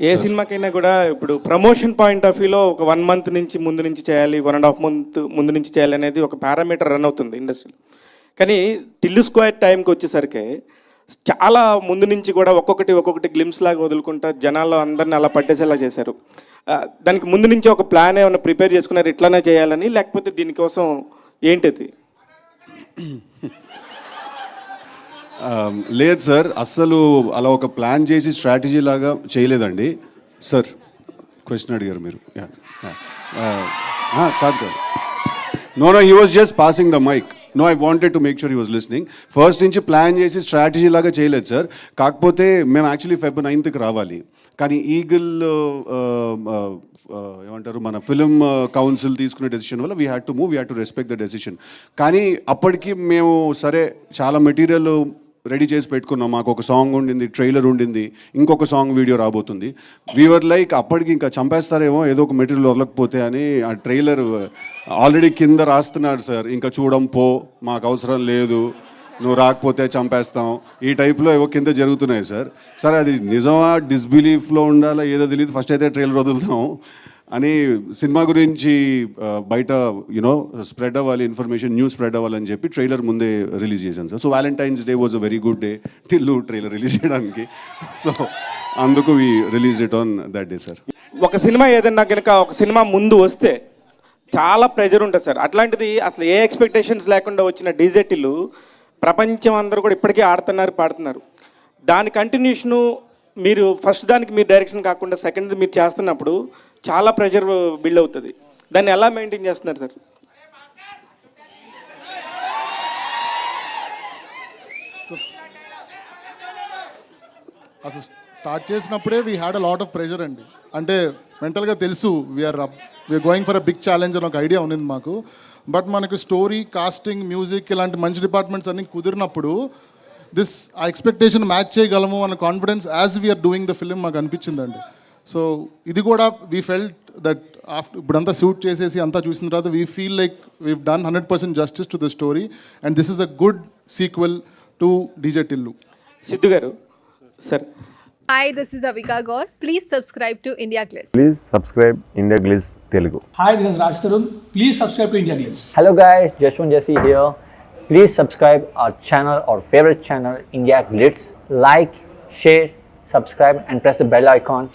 ఏ సినిమాకైనా కూడా ఇప్పుడు promotion point of వ్యూలో ఒక వన్ మంత్ నుంచి ముందు నుంచి చేయాలి వన్ అండ్ హాఫ్ మంత్ ముందు నుంచి చేయాలి అనేది ఒక పారామీటర్ రన్ అవుతుంది ఇండస్ట్రీలో కానీ టిల్లు స్క్వేర్ టైంకి వచ్చేసరికి చాలా ముందు నుంచి కూడా ఒక్కొక్కటి ఒక్కొక్కటి గ్లిమ్స్ లాగా వదులుకుంటా జనాల్లో అందరిని అలా పట్టేసేలా చేశారు. దానికి ముందు నుంచి ఒక ప్లాన్ ఏమైనా ప్రిపేర్ చేసుకున్నారు ఇట్లానే చేయాలని లేకపోతే దీనికోసం ఏంటిది? Um, లేదు సార్ అస్సలు అలా ఒక ప్లాన్ చేసి స్ట్రాటజీ లాగా చేయలేదండి. సార్ క్వశ్చన్ అడిగారు మీరు. Uh, ah, కాదు కాదు. No no he was just passing the mic no I wanted to make sure he was listening first నుంచి ప్లాన్ చేసి స్ట్రాటజీ లాగా చేయలేదు సార్ కాకపోతే మేము యాక్చువల్లీ ఫెబ్ నైన్త్కి రావాలి. కానీ ఈగిల్ uh, uh, ఏమంటారు మన ఫిలిం కౌన్సిల్ తీసుకునే డెసిషన్ వల్ల we had to move we had to respect the decision కానీ అప్పటికి మేము సరే చాలా మెటీరియల్ రెడీ చేసి పెట్టుకున్నాం. మాకు ఒక సాంగ్ ఉండింది ట్రైలర్ ఉండింది ఇంకొక సాంగ్ వీడియో రాబోతుంది. వీవర్ లైక్ అప్పటికి ఇంకా చంపేస్తారేమో ఏదో ఒక మెటీరియల్ వదలకపోతే అని ఆ ట్రైలర్ ఆల్రెడీ కింద రాస్తున్నాడు సార్. ఇంకా చూడం పో మాకు అవసరం లేదు నువ్వు రాకపోతే చంపేస్తాం. ఈ టైప్లో ఏవో కింద జరుగుతున్నాయి సార్. సరే అది నిజమా డిస్బిలీఫ్లో ఉండాలా ఏదో తెలియదు ఫస్ట్ అయితే ట్రైలర్ వదులుతాం. అని సినిమా గురించి బయట యునో స్ప్రెడ్ అవ్వాలి ఇన్ఫర్మేషన్ న్యూస్ స్ప్రెడ్ అవ్వాలని చెప్పి ట్రైలర్ ముందే రిలీజ్ చేశాను sir. So Valentine's Day was a very good day Tillu trailer release చేయడానికి. సో అందుకు we release it on that day sir ఒక సినిమా ఏదన్నా కనుక ఒక సినిమా ముందు వస్తే చాలా ప్రెజర్ ఉంటుంది సార్. అట్లాంటిది అసలు ఏ ఎక్స్పెక్టేషన్స్ లేకుండా వచ్చిన డీజెటిలు ప్రపంచం అందరూ కూడా ఇప్పటికీ ఆడుతున్నారు పాడుతున్నారు. దాని కంటిన్యూషను మీరు ఫస్ట్ దానికి మీరు డైరెక్షన్ కాకుండా సెకండ్ మీరు చేస్తున్నప్పుడు చాలా ప్రెషర్ బిల్డ్ అవుతుంది. దాన్ని ఎలా మెయింటైన్ చేస్తున్నారు సార్? అసలు స్టార్ట్ చేసినప్పుడే we had a lot of pressure అండి. అంటే మెంటల్గా తెలుసు we're we're going for a big challenge అని ఒక ఐడియా ఉన్నింది మాకు. బట్ మనకు స్టోరీ కాస్టింగ్ మ్యూజిక్ ఇలాంటి మంచి డిపార్ట్మెంట్స్ అన్ని కుదిరినప్పుడు దిస్ ఆ ఎక్స్పెక్టేషన్ మ్యాచ్ చేయగలము అన్న confidence as we're doing the film మాకు అనిపించిందండి. సో ఇది కూడా వీ ఫెల్ట్ దట్ ఆఫ్టర్ ఇప్పుడంతా షూట్ చేసేసి అంతా చూసిన తర్వాత we feel like we done hundred percent justice to the story and this is a good sequel to DJ Tillu Siddhu garu sir Hi, this is Avika Gaur. Please subscribe to India Glitz. Please subscribe India Glitz Telugu Hi, this is Raj Tarun. Please subscribe to India Glitz. Hello guys, Jashwant Jesse here. Please subscribe our channel, our favorite channel, India Glitz. Like, share, subscribe and press the bell icon.